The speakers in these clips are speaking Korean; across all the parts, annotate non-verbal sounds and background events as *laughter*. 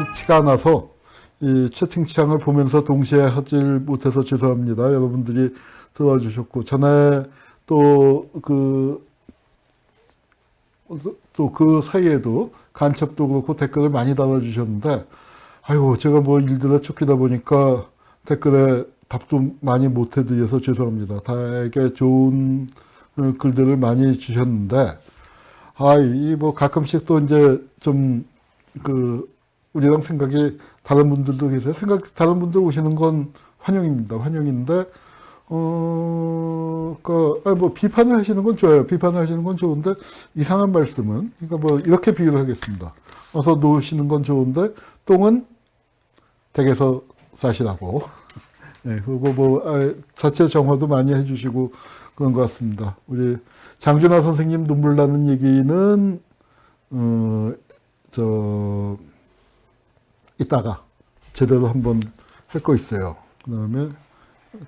익숙치가 않아서 이 채팅창을 보면서 동시에 하질 못해서 죄송합니다. 여러분들이 들어주셨고 전에 또그 또 그 사이에도 간첩도 그렇고 댓글을 많이 달아주셨는데 아이고 제가 뭐 일들에 쫓기다 보니까 댓글에 답도 많이 못 해드려서 죄송합니다. 다에게 좋은 어, 글들을 많이 주셨는데 아이 뭐 가끔씩 또 이제 좀그 우리랑 생각이 다른 분들도 계세요. 생각 다른 분들 오시는 건 환영입니다. 환영인데 어, 그, 아, 뭐, 비판을 하시는 건 좋아요. 비판을 하시는 건 좋은데, 이상한 말씀은, 그러니까 뭐, 이렇게 비유를 하겠습니다. 어서 놓으시는 건 좋은데, 똥은 댁에서 싸시라고. *laughs* 예, 그리고 뭐, 아, 자체 정화도 많이 해주시고, 그런 것 같습니다. 우리 장준하 선생님 눈물 나는 얘기는, 어, 저, 이따가 제대로 한번 할거 있어요. 그 다음에,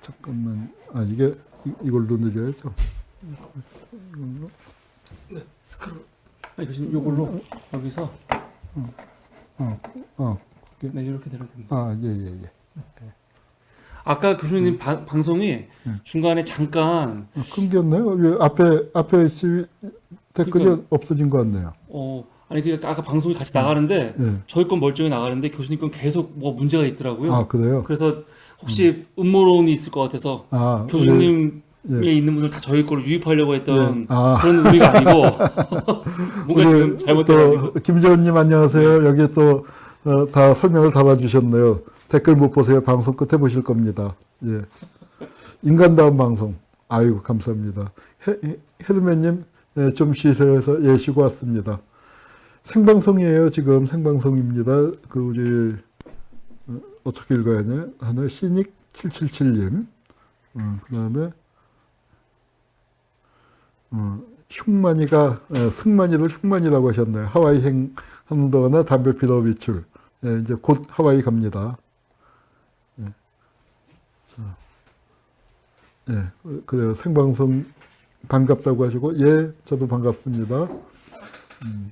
잠깐만, 아, 이게, 이- 이걸로 늘려야죠. 네, 스크롤. 아니, 지금 요걸로 여기서 어, 어, 네 이렇게 내려도 됩니다. 아, 예, 예, 예. 아까 교수님 바- 방송이 중간에 잠깐 어, 끊겼네요. 왜 앞에, 앞에 시, 댓글이 그러니까- 없어진 것 같네요. 어 아니 그러니까 아까 방송이 같이 나가는데 예. 저희 건 멀쩡히 나가는데 교수님 건 계속 뭐 문제가 있더라고요. 아, 그래요? 그래서 혹시 음모론이 있을 것 같아서 아, 교수님에 예. 있는 분들 다 저희 거를 유입하려고 했던 예. 아. 그런 의미가 아니고 *laughs* 뭔가 지금 잘못돼가지고 또 김재원님 안녕하세요. 여기 또 어, 다 설명을 달아주셨네요. 댓글 못 보세요. 방송 끝에 보실 겁니다. 예. 인간다운 방송. 아이고 감사합니다. 헤- 헤드맨님 예, 좀 쉬세요 해서 예 쉬고 왔습니다. 생방송이에요. 지금 생방송입니다. 그 우리 어, 어떻게 읽어야 하냐? 하나 시닉 777님. 어, 그다음에 어, 흉만이가 어, 승만이를 흉만이라고 하셨네요. 하와이 행 하는 동안에 담배 피러 비출. 예, 이제 곧 하와이 갑니다. 예. 자, 예, 그래요. 생방송 반갑다고 하시고 예, 저도 반갑습니다. 음.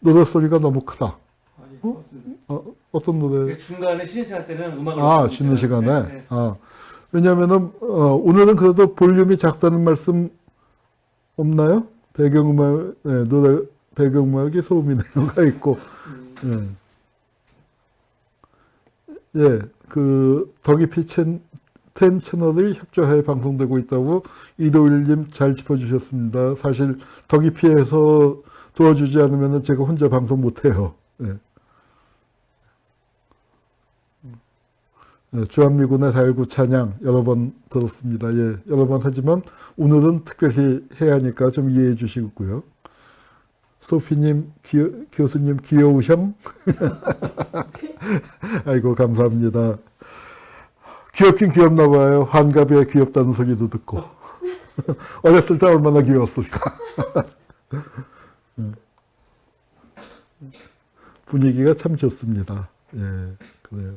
노래 소리가 너무 크다. 어? 어, 어떤 노래? 중간에 쉬는 시간 때는 음악을 아, 쉬는. 시간에. 네, 네. 아, 왜냐면은, 어, 오늘은 그래도 볼륨이 작다는 말씀 없나요? 배경음악, 네, 노래, 배경음악이 소음이네요가 있고, 예. 예, 그, 덕이피 첸, 텐 채널이 협조하에 방송되고 있다고 이도일님 잘 짚어주셨습니다. 사실 덕이피에서 도와주지 않으면 제가 혼자 방송 못해요. 예. 예, 주한미군의 4.19 찬양 여러 번 들었습니다. 예, 여러 번 하지만 오늘은 특별히 해야 하니까 좀 이해해 주시고요. 소피님, 귀여, 교수님 귀여우셔? *laughs* 아이고, 감사합니다. 귀엽긴 귀엽나 봐요. 환갑에 귀엽다는 소리도 듣고. *laughs* 어렸을 때 얼마나 귀여웠을까. *laughs* 예. 분위기가 참 좋습니다. 예, 그래요.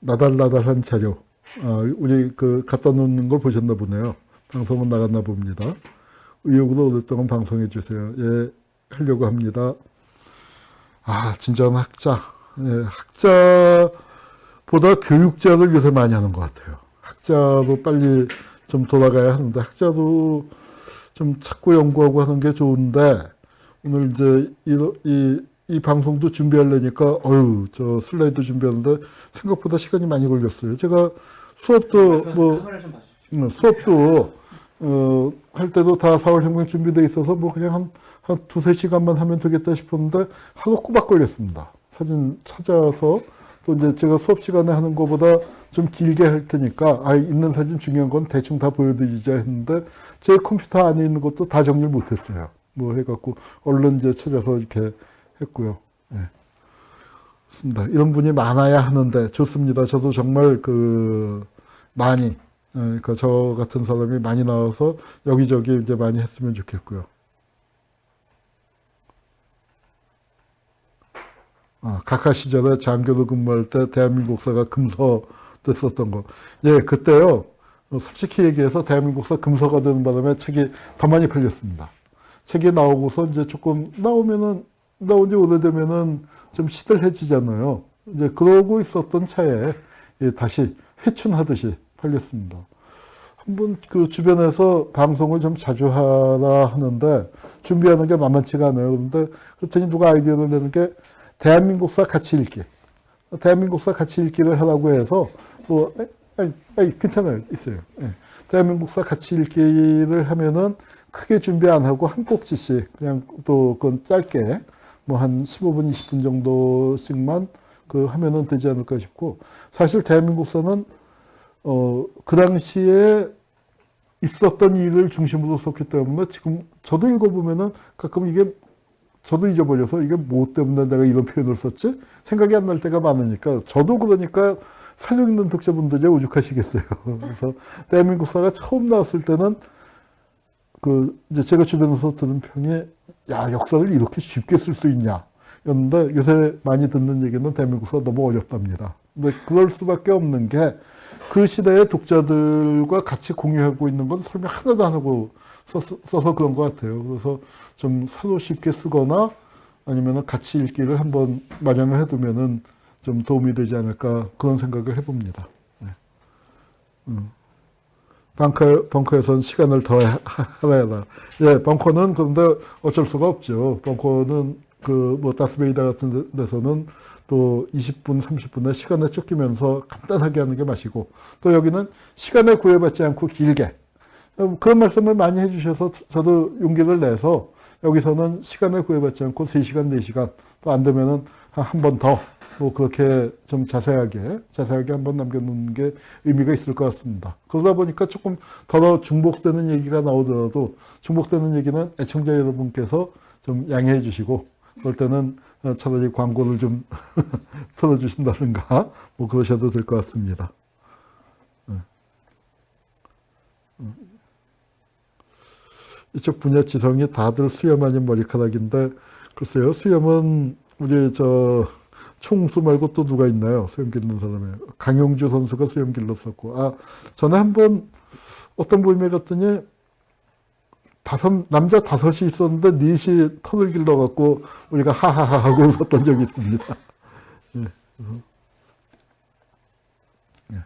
나달나달한 자료. 아, 우리 그 갖다 놓는 걸 보셨나 보네요. 방송은 나갔나 봅니다. 의욕으로 오랫동안 방송해 주세요. 예, 하려고 합니다. 아, 진정한 학자. 예, 학자보다 교육자를 요새 많이 하는 것 같아요. 학자도 빨리 좀 돌아가야 하는데, 학자도 좀 찾고 연구하고 하는 게 좋은데, 오늘 이제 이, 이, 이 방송도 준비하려니까, 어유 저 슬라이드 준비하는데 생각보다 시간이 많이 걸렸어요. 제가 수업도 뭐. 음, 수업도 어, 할 때도 다 4월 혁명 준비돼 있어서 뭐 그냥 한, 한 두세 시간만 하면 되겠다 싶었는데 하루 꼬박 걸렸습니다. 사진 찾아서 또 이제 제가 수업 시간에 하는 것보다 좀 길게 할 테니까 아 있는 사진 중요한 건 대충 다 보여드리자 했는데 제 컴퓨터 안에 있는 것도 다 정리를 못했어요. 뭐 해갖고 얼른 이제 찾아서 이렇게 했고요. 예. 좋습니다. 이런 분이 많아야 하는데 좋습니다. 저도 정말 그 많이 어, 그러니까 저 같은 사람이 많이 나와서 여기저기 이제 많이 했으면 좋겠고요. 아, 각하 시절에 장교로 근무할 때 대한민국사가 금서 됐었던 거. 예, 그때요. 어, 솔직히 얘기해서 대한민국사 금서가 되는 바람에 책이 더 많이 팔렸습니다. 책이 나오고서 이제 조금 나오면은 나온 지 오래되면은 좀 시들해지잖아요. 이제 그러고 있었던 차에 예, 다시 회춘하듯이 팔렸습니다. 한번 그 주변에서 방송을 좀 자주 하라 하는데 준비하는 게 만만치가 않아요. 그런데 그랬더니 누가 아이디어를 내는 게 대한민국사 같이 읽기. 대한민국사 같이 읽기를 하라고 해서 뭐 아니, 아니 괜찮아요. 있어요. 예. 대한민국사 같이 읽기를 하면은 크게 준비 안 하고 한 꼭지씩 그냥 또 그건 짧게 뭐 한 15분, 20분 정도씩만 그 하면은 되지 않을까 싶고 사실 대한민국사는 어, 그 당시에 있었던 일을 중심으로 썼기 때문에 지금 저도 읽어보면은 가끔 이게 저도 잊어버려서 이게 뭐 때문에 내가 이런 표현을 썼지? 생각이 안 날 때가 많으니까 저도 그러니까 살려 있는 독자분들이 오죽하시겠어요. *laughs* 그래서 대한민국사가 처음 나왔을 때는 그 이제 제가 주변에서 들은 평이 야 역사를 이렇게 쉽게 쓸 수 있냐 였는데 요새 많이 듣는 얘기는 대한민국사 너무 어렵답니다. 근데 그럴 수밖에 없는 게 그 시대의 독자들과 같이 공유하고 있는 건 설명 하나도 안 하고 써서, 그런 것 같아요. 그래서 좀 사도 쉽게 쓰거나 아니면 같이 읽기를 한번 마련을 해두면은 좀 도움이 되지 않을까 그런 생각을 해봅니다. 네. 음. 벙커, 벙커에선 시간을 더 하- 하라. 예, 벙커는 그런데 어쩔 수가 없죠. 벙커는 그 뭐 다스베이다 같은 데- 데서는 또 20분, 30분의 시간에 쫓기면서 간단하게 하는 게 맛이고 또 여기는 시간에 구애받지 않고 길게 어, 그런 말씀을 많이 해주셔서 저도 용기를 내서 여기서는 시간에 구애받지 않고 3시간, 4시간 또 안 되면은 한 번 더 뭐 그렇게 좀 자세하게 자세하게 한번 남겨놓는 게 의미가 있을 것 같습니다. 그러다 보니까 조금 더 중복되는 얘기가 나오더라도 중복되는 얘기는 애청자 여러분께서 좀 양해해 주시고 그럴 때는 어, 차라리 광고를 좀 *laughs* 틀어주신다든가 뭐 그러셔도 될 것 같습니다. 네. 음. 이쪽 분야 지성이 다들 수염 아닌 머리카락인데 글쎄요 수염은 우리 저 총수 말고 또 누가 있나요 수염 기르는 사람이 강용주 선수가 수염 길렀었고 아 전에 한번 어떤 모임에 갔더니 다섯 남자 다섯이 있었는데 넷이 털을 길러갖고 우리가 하하하 하고 웃었던 적이 있습니다. *laughs* 예. 예.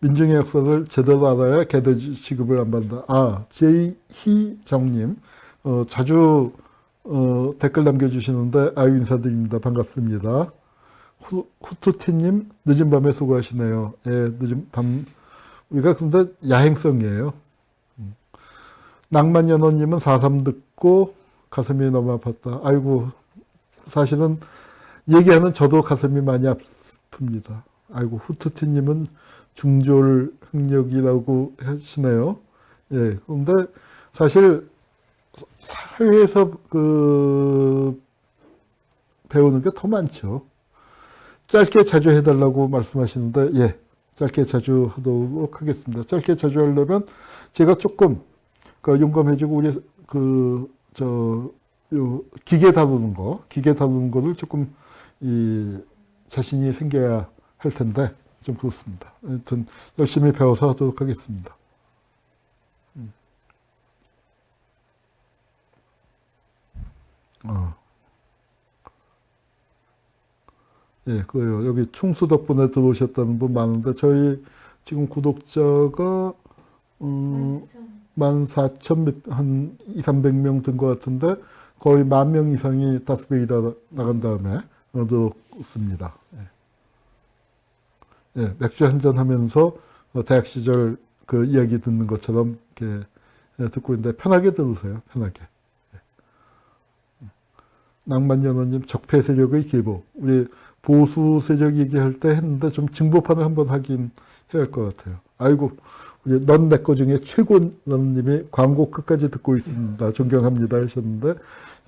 민중의 역사를 제대로 알아야 개대 취급을 안 받는다. 아, 제희정님, 어, 자주 어, 댓글 남겨주시는데 아유 인사드립니다. 반갑습니다. 후, 후투티님 늦은 밤에 수고하시네요. 예, 늦은 밤 우리가 근데 야행성이에요. 낭만연호님은 4.3 듣고 가슴이 너무 아팠다. 아이고, 사실은 얘기하는 저도 가슴이 많이 아픕니다. 아이고, 후투티님은 중졸 흥력이라고 하시네요. 예, 그런데 사실 사회에서 그 배우는 게 더 많죠. 짧게 자주 해달라고 말씀하시는데, 예, 짧게 자주 하도록 하겠습니다. 짧게 자주 하려면 제가 조금 그 용감해지고 우리 그저 요 기계 다루는 거, 기계 다루는 거를 조금 이 자신이 생겨야 할 텐데 좀 그렇습니다. 하여튼 열심히 배워서 하도록 하겠습니다. 음. 어. 예, 그래요. 여기 충수 덕분에 들어오셨다는 분 많은데 저희 지금 구독자가 음, 14,000, 한 2, 300명 된 것 같은데 거의 만 명 이상이 다스베이다 나간 다음에 어, 들었습니다. 예. 예, 맥주 한 잔 하면서 어, 대학 시절 그 이야기 듣는 것처럼 이렇게 예, 듣고 있는데 편하게 들으세요. 편하게. 예. 낭만연호님 적폐 세력의 계보. 우리 보수 세력 얘기할 때 했는데 좀 증보판을 한번 하긴 해야 할 것 같아요. 아이고, 우리 넌내 거 중에 최고님이 광고 끝까지 듣고 있습니다. 존경합니다 하셨는데,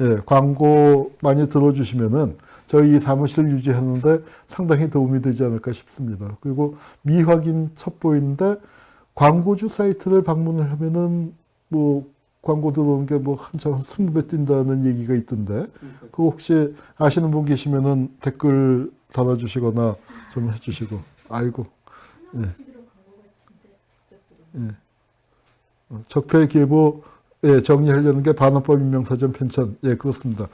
예, 광고 많이 들어주시면은 저희 사무실 유지하는데 상당히 도움이 되지 않을까 싶습니다. 그리고 미확인 첩보인데 광고주 사이트를 방문을 하면은 뭐 광고 들어오는 게 뭐 한참 한 20배 뛴다는 얘기가 있던데 그거 혹시 아시는 분 계시면은 댓글 달아주시거나 좀 해주시고 아이고 예. 예. 어, 적폐 계보 예, 정리하려는 게 반환법 임명사전 편찬 예 그렇습니다.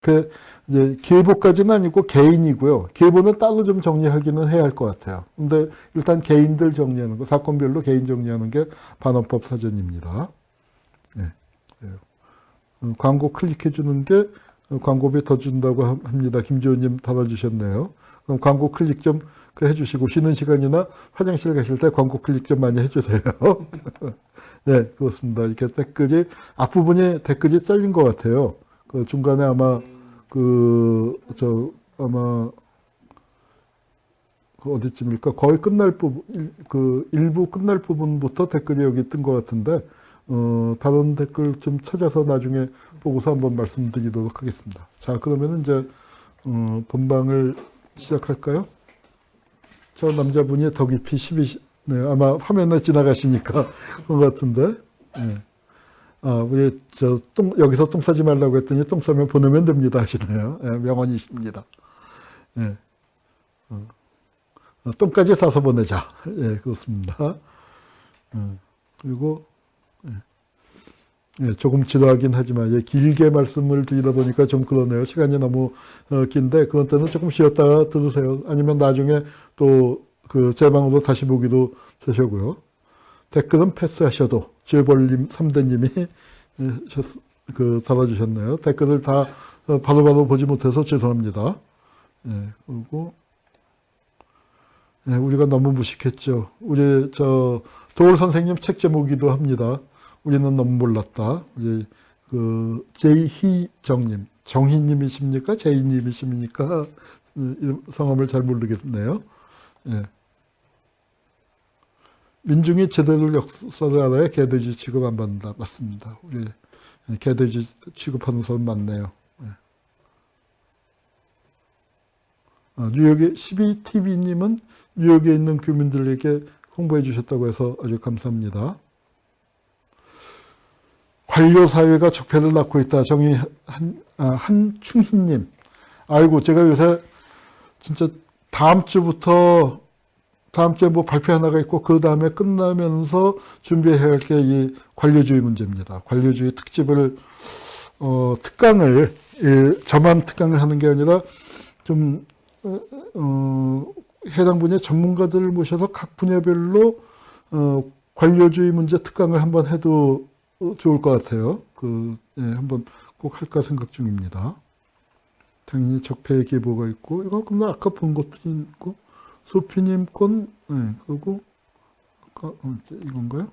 그 이제 계보까지는 아니고 개인이고요. 계보는 따로 좀 정리하기는 해야 할 것 같아요. 근데 일단 개인들 정리하는 거, 사건별로 개인 정리하는 게 반환법 사전입니다. 어, 광고 클릭해 주는 게 어, 광고비 더 준다고 함- 합니다. 김지호님 달아주셨네요. 그럼 광고 클릭 좀그 해주시고 쉬는 시간이나 화장실 가실 때 광고 클릭 좀 많이 해주세요. *laughs* 네, 그렇습니다. 이렇게 댓글이 앞부분이 댓글이 잘린 것 같아요. 그 중간에 아마 그 저 아마 그 어디쯤일까 거의 끝날 부분 일- 그 일부 끝날 부분부터 댓글이 여기 뜬 것 같은데 어 다른 댓글 좀 찾아서 나중에 보고서 한번 말씀드리도록 하겠습니다. 자 그러면 이제 어 본방을 시작할까요? 저 남자분이 더 깊이 12, 네, 아마 화면에 지나가시니까 *laughs* 것 같은데. 네. 아, 우리 저 똥, 여기서 똥 싸지 말라고 했더니 똥 싸면 보내면 됩니다 하시네요. 예, 명언이십니다. 예. 어. 어, 똥까지 싸서 보내자. 예, 그렇습니다. 어, 그리고 조금 지루하긴 하지만 예, 길게 말씀을 드리다 보니까 좀 그러네요. 시간이 너무 어, 긴데 그런 때는 조금 쉬었다가 들으세요. 아니면 나중에 또그제 방으로 다시 보기도 되시고요. 댓글은 패스하셔도 죄벌님 3대님이 그 달아주셨네요. 댓글을 다 어, 바로 바로 보지 못해서 죄송합니다. 예, 그리고 예, 우리가 너무 무식했죠. 우리 저 도울 선생님 책 제목이기도 합니다. 우리는 너무 몰랐다. 우리 그 제희정님, 정희님이십니까? 제희님이십니까? 성함을 잘 모르겠네요. 예. 민중이 제대로 역사를 알아야 개돼지 취급 안 받는다. 맞습니다. 우리 예, 개돼지 취급하는 사람 많네요. 예. 아, 뉴욕의 12TV님은 뉴욕에 있는 교민들에게 홍보해 주셨다고 해서 아주 감사합니다. 관료 사회가 적폐를 낳고 있다. 정의 한, 아, 한충희님. 아이고, 제가 요새 진짜 다음 주부터 다음 주에 뭐 발표 하나가 있고 그 다음에 끝나면서 준비해야 할 게 이 관료주의 문제입니다. 관료주의 특집을 어, 특강을 예, 저만 특강을 하는 게 아니라 좀 어, 어, 해당 분야 전문가들을 모셔서 각 분야별로 어, 관료주의 문제 특강을 한번 해도 어, 좋을 것 같아요. 그 예, 한번 꼭 할까 생각 중입니다. 당연히 적폐의 계보가 있고 이거 근데 아까 본 것도 있고 소피님 건 네, 그리고 아까 어, 이건가요?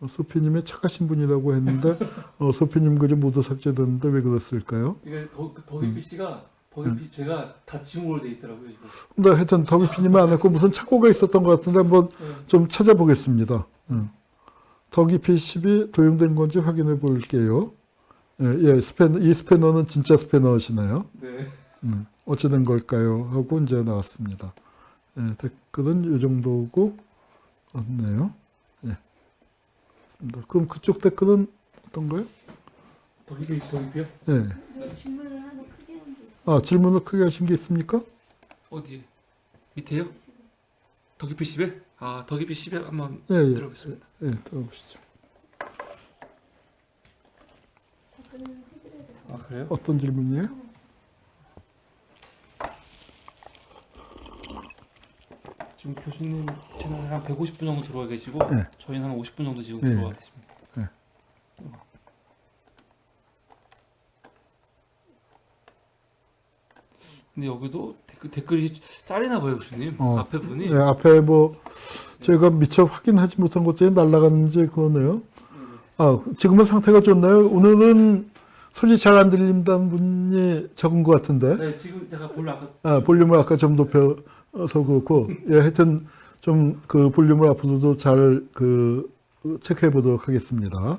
어, 소피님의 착하신 분이라고 했는데 어, 소피님 글이 모두 삭제됐는데 왜 그랬을까요? 이게 더 더기피 씨가 더기피 제가 다 지목으로 돼 있더라고요 지금. 근데 하여튼 더비피님은 안 했고 무슨 착오가 있었던 것 같은데 한번 네. 좀 찾아보겠습니다. 응. 더기피 10이 도용된 건지 확인해 볼게요. 예, 예, 스패너, 이 스패너는 진짜 스패너시나요? 네. 음, 어찌된 걸까요? 하고 이제 나왔습니다. 예, 댓글은 이 정도고 없네요. 예. 그럼 그쪽 댓글은 어떤가요? 더기피 더기피요? 예. 그 질문을 하나 크게 한 게 있어요. 아, 질문을 크게 하신 게 있습니까? 어디에? 밑에요? 더기피 10에? 아 더기피 10에 한번 예, 예. 들어보겠습니다. 예, 들어보시죠. 해드려야 될것 아 그래요? 어떤 질문이에요? 지금 교수님 채널에 한 150분 정도 들어와 계시고 네. 저희는 한 50분 정도 지금 네. 들어와 계십니다. 네. 근데 여기도 댓글, 댓글이 짜리나 봐요 교수님. 어. 앞에 분이. 예, 앞에 뭐 저희가 미처 확인하지 못한 것들이 날라갔는지 그러네요. 아, 지금은 상태가 좋나요? 오늘은 소리 잘 안 들린다는 분이 적은 것 같은데. 네, 지금 제가 볼로 아까 아, 볼륨을 아까 좀 높여서 그렇고, 예, 하여튼 좀 그 볼륨을 앞으로도 잘 그 체크해 보도록 하겠습니다.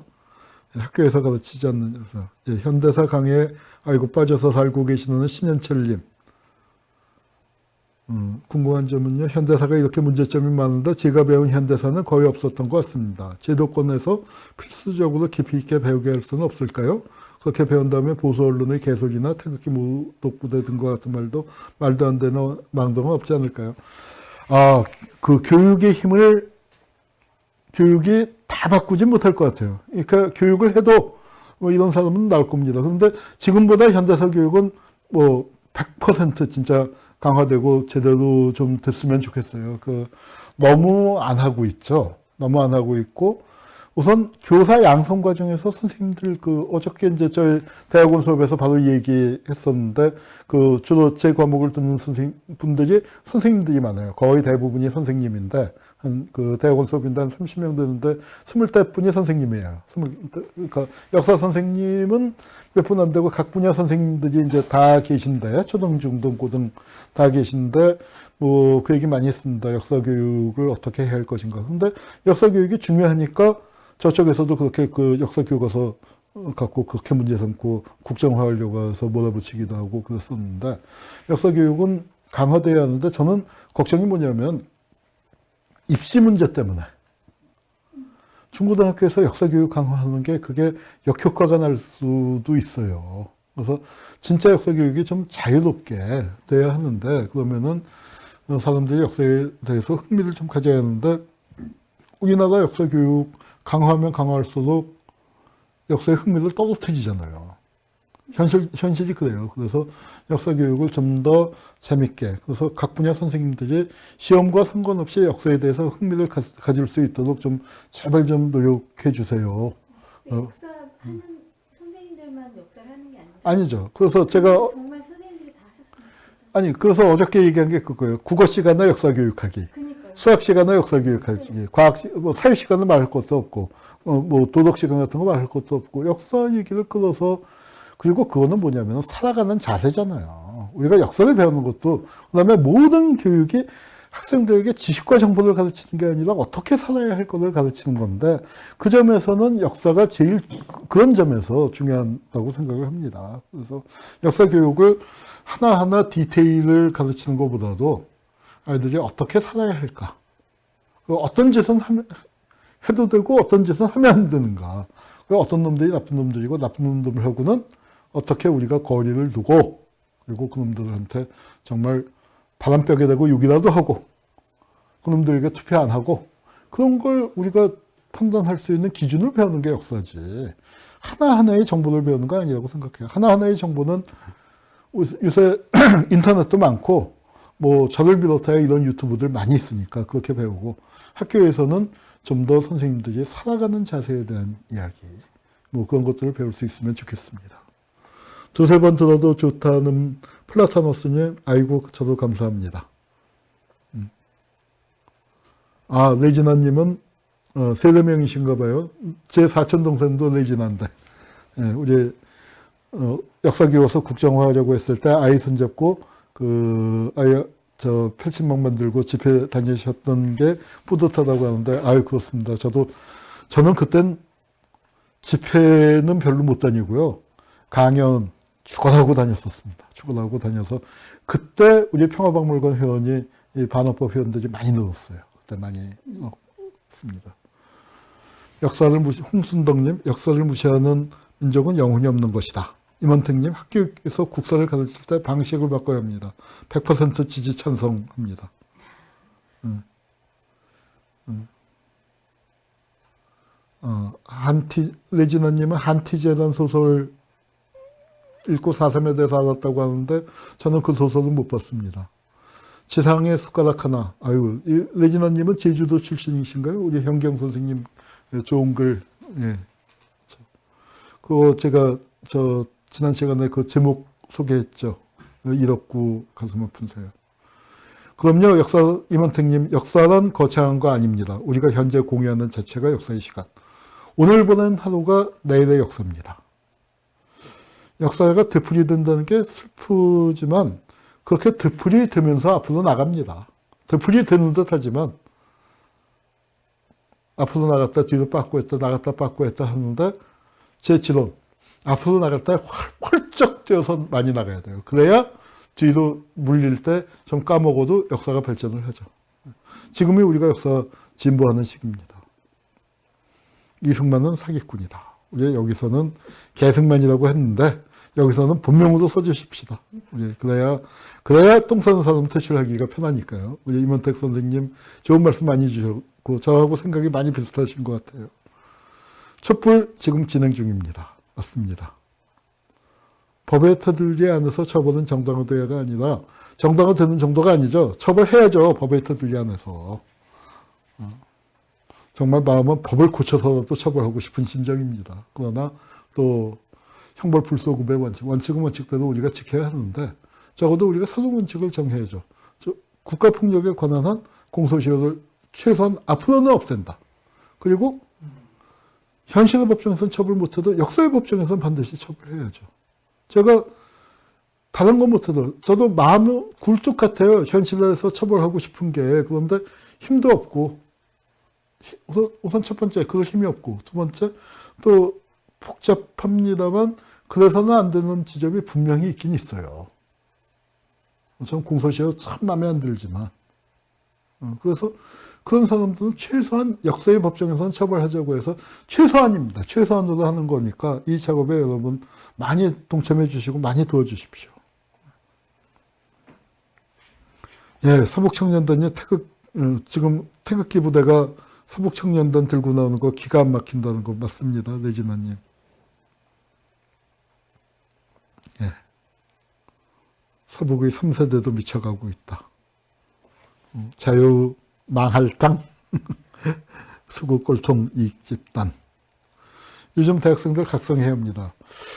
예, 학교에서 가르치지 않는 녀석. 예, 현대사 강의에 아이고 빠져서 살고 계시는 신현철님. 음, 궁금한 점은요, 현대사가 이렇게 문제점이 많은데 제가 배운 현대사는 거의 없었던 것 같습니다. 제도권에서 필수적으로 깊이 있게 배우게 할 수는 없을까요? 그렇게 배운 다음에 보수 언론의 개소리나 태극기 모독부대 등과 같은 말도 말도 안 되는 망동은 없지 않을까요? 아, 그 교육의 힘을 교육이 다 바꾸지 못할 것 같아요. 그러니까 교육을 해도 뭐 이런 사람은 나올 겁니다. 그런데 지금보다 현대사 교육은 뭐 100% 진짜 강화되고 제대로 좀 됐으면 좋겠어요. 그 너무 안 하고 있죠. 너무 안 하고 있고 우선 교사 양성 과정에서 선생님들 그 어저께 이제 저희 대학원 수업에서 바로 얘기했었는데 그 주로 제 과목을 듣는 선생님 분들이 선생님들이 많아요. 거의 대부분이 선생님인데 한 그 대학원 수업인데 한 30명 되는데 20대 분이 선생님이에요. 20, 그러니까 역사 선생님은 몇 분 안 되고 각 분야 선생님들이 이제 다 계신데 초등, 중등, 고등 다 계신데 뭐 그 얘기 많이 했습니다. 역사 교육을 어떻게 해야 할 것인가. 근데 역사 교육이 중요하니까 저쪽에서도 그렇게 그 역사 교과서 갖고 그렇게 문제 삼고 국정화하려고 해서 몰아붙이기도 하고 그랬었는데 역사 교육은 강화돼야 하는데 저는 걱정이 뭐냐면 입시 문제 때문에 중고등학교에서 역사 교육 강화하는 게 그게 역효과가 날 수도 있어요. 그래서 진짜 역사 교육이 좀 자유롭게 돼야 하는데 그러면은 사람들이 역사에 대해서 흥미를 좀 가져야 하는데 우리나라 역사 교육 강화하면 강화할수록 역사의 흥미를 떨어뜨리잖아요. 현실, 현실이 그래요. 그래서 역사 교육을 좀 더 재밌게, 그래서 각 분야 선생님들이 시험과 상관없이 역사에 대해서 흥미를 가, 가질 수 있도록 좀 제발 좀 노력해 주세요. 근데 어. 역사하는 선생님들만 역사를 하는 게 아니죠. 그래서 제가, 정말 선생님들이 다 좋겠다. 아니, 그래서 어저께 얘기한 게 그거예요. 국어 시간에 역사 교육하기. 그니까요. 수학 시간에 역사 교육하기, 과학 시, 뭐 사회 시간은 말할 것도 없고, 어, 뭐 도덕 시간 같은 거 말할 것도 없고, 역사 얘기를 끌어서 그리고 그거는 뭐냐면 살아가는 자세잖아요. 우리가 역사를 배우는 것도 그다음에 모든 교육이 학생들에게 지식과 정보를 가르치는 게 아니라 어떻게 살아야 할 것을 가르치는 건데 그 점에서는 역사가 제일 그런 점에서 중요하다고 생각을 합니다. 그래서 역사 교육을 하나하나 디테일을 가르치는 것보다도 아이들이 어떻게 살아야 할까? 그 어떤 짓은 하면, 해도 되고 어떤 짓은 하면 안 되는가? 그 어떤 놈들이 나쁜 놈들이고 나쁜 놈들하고는 어떻게 우리가 거리를 두고 그리고 그놈들한테 정말 바람벽에 대고 욕이라도 하고 그놈들에게 투표 안 하고 그런 걸 우리가 판단할 수 있는 기준을 배우는 게 역사지. 하나하나의 정보를 배우는 거 아니라고 생각해요. 하나하나의 정보는 요새 *clears throat* 인터넷도 많고 뭐 저를 비롯하여 이런 유튜브들 많이 있으니까 그렇게 배우고 학교에서는 좀 더 선생님들이 살아가는 자세에 대한 이야기 뭐 그런 것들을 배울 수 있으면 좋겠습니다. 두세 번 들어도 좋다는 플라타노스님 아이고 저도 감사합니다. 음. 아 레지나님은 어, 세네 명이신가 봐요. 제 사촌 동생도 레지나인데 예, 우리 어, 역사교과서 국정화하려고 했을 때 아이 손잡고 그 아이 저 펼침막 들고 집회 다니셨던 게 뿌듯하다고 하는데 아유 그렇습니다. 저도 저는 그땐 집회는 별로 못 다니고요. 강연 죽어나고 다녔었습니다. 죽어나고 다녀서 그때 우리 평화박물관 회원이 이 반어법 회원들이 많이 늘었어요. 그때 많이 늘었습니다. 역사를 무시, 홍순덕님, 역사를 무시하는 민족은 영혼이 없는 것이다. 임원택님, 학교에서 국사를 가르칠 때 방식을 바꿔야 합니다. 100% 지지 찬성합니다. 음. 음. 어, 한티, 레지나님은 한티제단 소설 읽고 사삼에 대해서 알았다고 하는데 저는 그 소설은 못 봤습니다. 지상의 숟가락 하나. 아유, 이 레지나님은 제주도 출신이신가요? 우리 현경 선생님 좋은 글. 예. 그거 제가 저 지난 시간에 그 제목 소개했죠. 1억구 가슴 아픈 사연. 그럼요, 역사, 임원택님, 역사란 거창한 거 아닙니다. 우리가 현재 공유하는 자체가 역사의 시간. 오늘 보낸 하루가 내일의 역사입니다. 역사가 되풀이 된다는 게 슬프지만 그렇게 되풀이 되면서 앞으로 나갑니다. 되풀이 되는 듯 하지만 앞으로 나갔다 뒤로 빠꾸 했다 나갔다 빠꾸 했다 하는데 제 지론 앞으로 나갈 때 펄쩍 뛰어서 많이 나가야 돼요. 그래야 뒤로 물릴 때 좀 까먹어도 역사가 발전을 하죠. 지금이 우리가 역사 진보하는 시기입니다. 이승만은 사기꾼이다. 우리 여기서는 계승만이라고 했는데 여기서는 본명으로 써주십시다. 우리 그래야 그래야 똥 싸는 사람 퇴출하기가 편하니까요. 우리 임원택 선생님 좋은 말씀 많이 주셨고 저하고 생각이 많이 비슷하신 것 같아요. 촛불 지금 진행 중입니다. 맞습니다. 법의 테두리 안에서 처벌은 정당화돼야가 아니라 정당화 되는 정도가 아니죠. 처벌해야죠. 법의 테두리 안에서. 어. 정말 마음은 법을 고쳐서라도 처벌하고 싶은 심정입니다. 그러나 또 형벌 불소급의 원칙, 원칙은 원칙대로 우리가 지켜야 하는데 적어도 우리가 사동 원칙을 정해야죠. 저 국가 폭력에 관한 한 공소시효를 최소한 앞으로는 없앤다. 그리고 현실의 법정에서는 처벌 못해도 역사의 법정에서는 반드시 처벌해야죠. 제가 다른 건 못해도 저도 마음은 굴뚝 같아요. 현실에서 처벌하고 싶은 게 그런데 힘도 없고 히- 우선, 우선 첫 번째 그럴 힘이 없고 두 번째 또 복잡합니다만 그래서는 안 되는 지점이 분명히 있긴 있어요. 전 공소시효 참 마음에 안 들지만 어, 그래서 그런 사람들은 최소한 역사의 법정에서는 처벌하자고 해서 최소한입니다. 최소한으로 하는 거니까 이 작업에 여러분 많이 동참해 주시고 많이 도와주십시오. 예, 서북청년단이 태극 어, 지금 태극기 부대가 서북청년단 들고 나오는 거 기가 안 막힌다는 거 맞습니다, 내진아님. 서북의 3세대도 미쳐가고 있다. 음, 자유 망할 땅 *laughs* 수구 꼴통 이익 집단 요즘 대학생들 각성해야 합니다.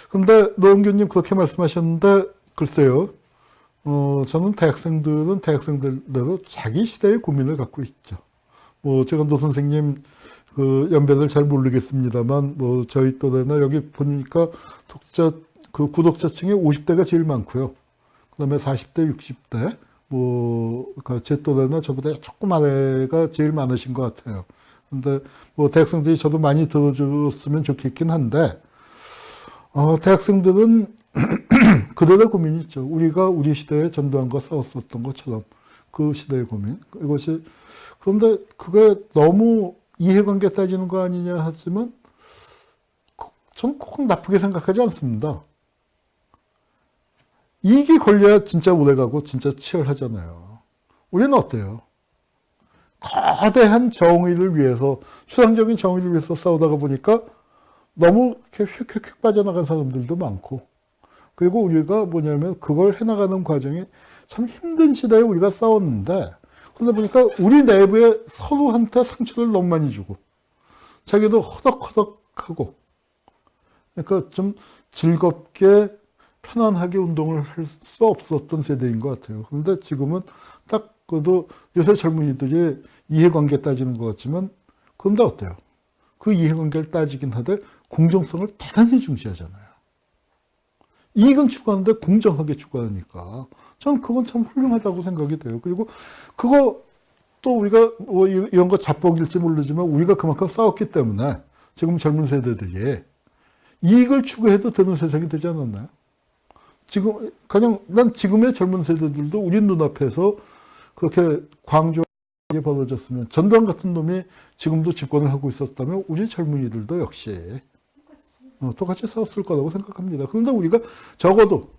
근데 노영규님 그렇게 말씀하셨는데 글쎄요. 어, 저는 대학생들은 대학생들대로 자기 시대의 고민을 갖고 있죠. 뭐 제가 노 선생님 그 연배를 잘 모르겠습니다만 뭐 저희 또래나 여기 보니까 독자 그 구독자층이 50대가 제일 많고요. 그다음에 40대, 60대 뭐제 또래나 저보다 조금 아래가 제일 많으신 것 같아요. 근데 뭐 대학생들이 저도 많이 들어줬으면 좋겠긴 한데 어, 대학생들은 *clears throat* 그들의 고민이 있죠. 우리가 우리 시대에 전두환과 싸웠었던 것처럼 그 시대의 고민. 이것이 그런데 그게 너무 이해관계 따지는 거 아니냐 하지만 전 꼭 나쁘게 생각하지 않습니다. 이익이 걸려야 진짜 오래가고 진짜 치열하잖아요. 우리는 어때요? 거대한 정의를 위해서 추상적인 정의를 위해서 싸우다가 보니까 너무 이렇게 휙휙휙 빠져나간 사람들도 많고 그리고 우리가 뭐냐면 그걸 해나가는 과정이 참 힘든 시대에 우리가 싸웠는데 그러다 보니까 우리 내부에 서로한테 상처를 너무 많이 주고 자기도 허덕허덕하고 그러니까 좀 즐겁게 편안하게 운동을 할 수 없었던 세대인 것 같아요. 그런데 지금은 딱 그래도 요새 젊은이들이 이해관계 따지는 것 같지만 그런데 어때요? 그 이해관계를 따지긴 하되 공정성을 대단히 중시하잖아요. 이익은 추구하는데 공정하게 추구하니까 저는 그건 참 훌륭하다고 생각이 돼요. 그리고 그거 또 우리가 뭐 이- 이런 거 자뻑일지 모르지만 우리가 그만큼 싸웠기 때문에 지금 젊은 세대들이 이익을 추구해도 되는 세상이 되지 않았나요? 지금 그냥 난 지금의 젊은 세대들도 우리 눈앞에서 그렇게 광주하게 벌어졌으면 전두환 같은 놈이 지금도 집권을 하고 있었다면 우리 젊은이들도 역시 어, 똑같이 싸웠을 거라고 생각합니다. 그런데 우리가 적어도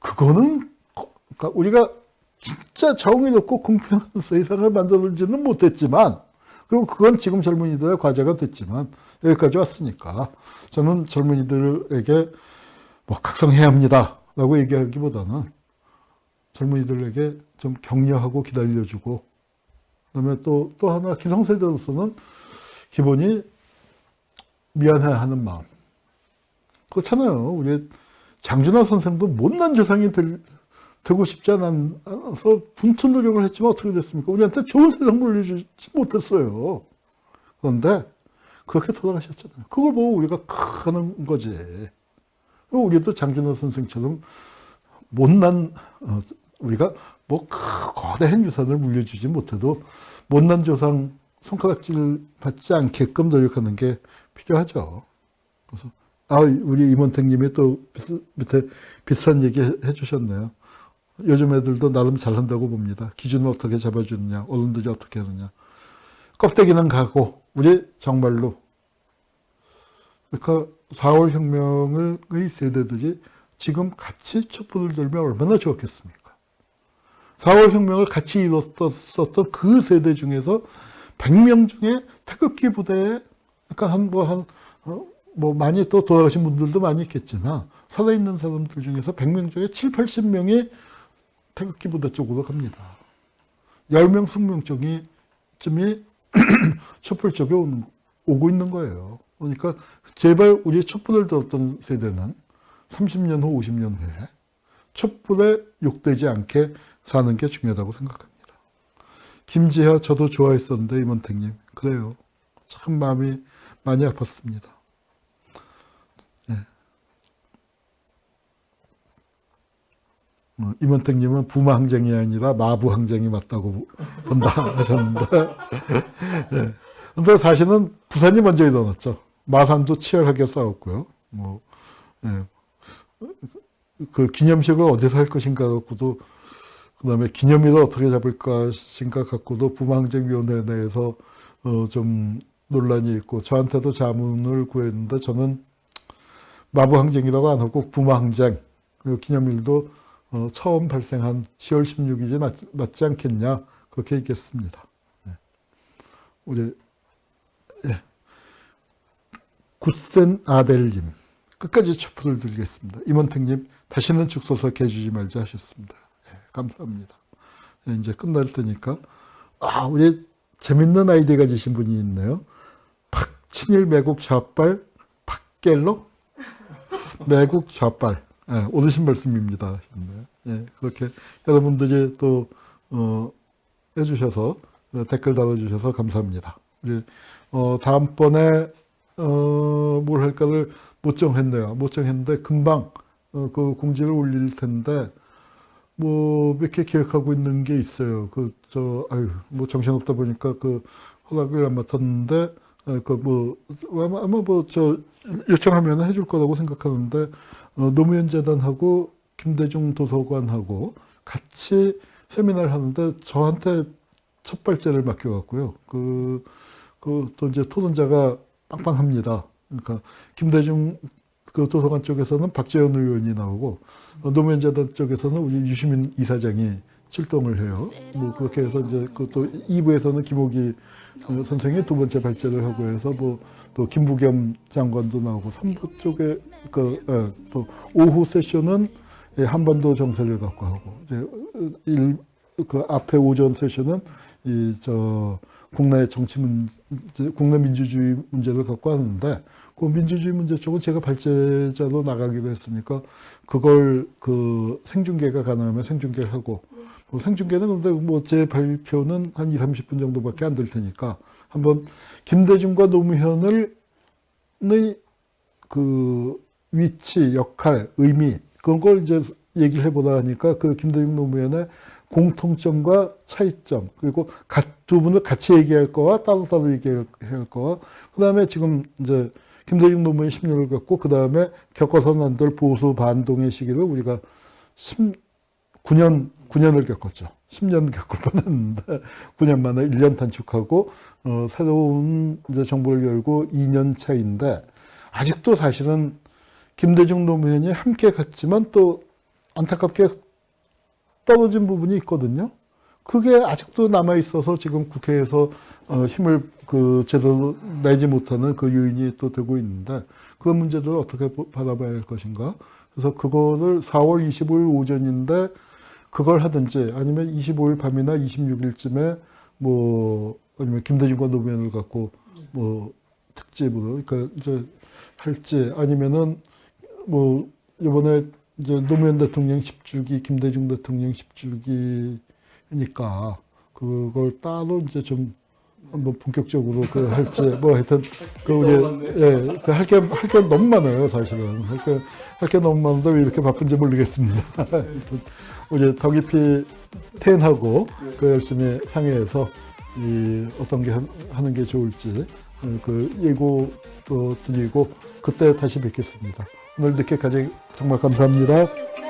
그거는 거- 그러니까 우리가 진짜 정의롭고 공평한 *laughs* 세상을 만들지는 못했지만 그리고 그건 지금 젊은이들의 과제가 됐지만 여기까지 왔으니까 저는 젊은이들에게 뭐 각성해야 합니다. 라고 얘기하기보다는 젊은이들에게 좀 격려하고 기다려주고 그다음에 또, 또 하나 기성세대로서는 기본이 미안해하는 마음. 그렇잖아요. 우리 장준하 선생도 못난 조상이 될, 되고 싶지 않아서 분투 노력을 했지만 어떻게 됐습니까? 우리한테 좋은 세상 물려주지 못했어요. 그런데 그렇게 돌아가셨잖아요. 그걸 보고 우리가 크는 거지. 우리도 장준하 선생처럼 못난 어, 우리가 뭐 크- 거대한 유산을 물려주지 못해도 못난 조상 손가락질 받지 않게끔 노력하는 게 필요하죠. 그래서 아 우리 임원택님이 또 밑에 비슷한 얘기 해- 해주셨네요. 요즘 애들도 나름 잘한다고 봅니다. 기준을 어떻게 잡아주느냐, 어른들이 어떻게 하느냐. 껍데기는 가고 우리 정말로 그러니까 4월 혁명의 세대들이 지금 같이 촛불을 들면 얼마나 좋았겠습니까? 4월 혁명을 같이 이뤘었던 그 세대 중에서 100명 중에 태극기 부대에 그러니까 한 뭐 한 뭐 많이 또 돌아가신 분들도 많이 있겠지만 살아있는 사람들 중에서 100명 중에 7, 80명이 태극기 부대 쪽으로 갑니다. 10명, 20명 쪽이 쯤이 *clears throat* 촛불 쪽에 온- 오고 있는 거예요. 그러니까 제발 우리 촛불을 들었던 세대는 30년 후, 50년 후에 촛불에 욕되지 않게 사는 게 중요하다고 생각합니다. 김지하 저도 좋아했었는데 임원택님 그래요. 참 마음이 많이 아팠습니다. 예. 어, 임원택님은 부마항쟁이 아니라 마부항쟁이 맞다고 본다 *laughs* 하셨는데 예. 근데 사실은 부산이 먼저 일어났죠. 마산도 치열하게 싸웠고요. 뭐, 예. 그 기념식을 어디서 할 것인가 갖고도 그 다음에 기념일을 어떻게 잡을 것인가 갖고도 부망쟁위원회 내에서 어, 좀 논란이 있고 저한테도 자문을 구했는데 저는 마부항쟁이라고 안 하고 부망쟁 그리고 기념일도 어, 처음 발생한 10월 16일이 맞, 맞지 않겠냐 그렇게 얘기했습니다. 네. 우리 예. 굿센 아델님 끝까지 촛불을 들겠습니다. 임원택님 다시는 죽서서 개주지 말자 하셨습니다. 예, 감사합니다. 예, 이제 끝날 테니까 아 우리 재밌는 아이디어 가지신 분이 있네요. 팍 친일 매국 좌빨 팍갤로 매국 좌빨 예, 오르신 말씀입니다. 예, 그렇게 여러분들이 또 어, 해주셔서 어, 댓글 달아주셔서 감사합니다. 우리 어, 다음번에 어, 뭘 할까를 못 정했네요. 못 정했는데 금방 어, 그 공지를 올릴 텐데 뭐 몇개 기획하고 있는 게 있어요. 그 저 아유 뭐 정신 없다 보니까 그 허락을 안 맡았는데 그뭐 아마, 아마 뭐 저 요청하면 해줄 거라고 생각하는데 어, 노무현 재단하고 김대중 도서관하고 같이 세미나를 하는데 저한테 첫 발제를 맡겨갖고요. 그, 그, 또 이제 토론자가 빵빵합니다. 그러니까, 김대중 그 도서관 쪽에서는 박재현 의원이 나오고, 어, 노무현 재단 쪽에서는 우리 유시민 이사장이 출동을 해요. 뭐, 그렇게 해서 이제 그또 2부에서는 김호기 어, 선생이 두 번째 발제를 하고 해서 뭐, 또 김부겸 장관도 나오고, 3부 쪽에 그, 예, 또 오후 세션은 예, 한반도 정세를 갖고 하고, 이제 어, 일, 그 앞에 오전 세션은 이저 국내 정치 문제, 국내 민주주의 문제를 갖고 하는데 그 민주주의 문제 쪽은 제가 발제자로 나가기로 했으니까 그걸 그 생중계가 가능하면 생중계를 하고 뭐 생중계는 근데 뭐 제 발표는 한 2, 30분 정도밖에 안 될 테니까 한번 김대중과 노무현을 그 위치, 역할, 의미 그런 걸 이제 얘기를 해보다 하니까 그 김대중 노무현의 공통점과 차이점 그리고 가- 두 분을 같이 얘기할 거와 따로따로 얘기할 거와 그 다음에 지금 이제 김대중 노무현 10년을 겪고 그 다음에 겪어서는 안될 보수 반동의 시기를 우리가 19년 9년을 겪었죠. 10년 겪을 *laughs* 뻔했는데 9년 만에 1년 단축하고 어, 새로운 이제 정부를 열고 2년 차인데 아직도 사실은 김대중 노무현이 함께 갔지만 또 안타깝게 떨어진 부분이 있거든요. 그게 아직도 남아 있어서 지금 국회에서 어, 힘을 그 제대로 내지 못하는 그 요인이 또 되고 있는데 그런 문제들을 어떻게 보- 바라봐야 할 것인가. 그래서 그거를 4월 25일 오전인데 그걸 하든지 아니면 25일 밤이나 26일쯤에 뭐 아니면 김대중과 노무현을 갖고 뭐 특집으로 그러니까 이제 할지 아니면은 뭐 이번에 이제 노무현 대통령 10주기, 김대중 대통령 10주기니까 그걸 따로 이제 좀 한번 본격적으로 그 할지 뭐 하여튼 그 우리 예그 할 게 할 게 너무 많아요 사실은 할 게 할 게 너무 많은데 왜 이렇게 바쁜지 모르겠습니다. 우리 더 깊이 텐하고 그 열심히 상의해서 이 어떤 게 하- 하는 게 좋을지 어, 그 예고도 드리고 그때 다시 뵙겠습니다. 오늘 늦게까지 정말 감사합니다.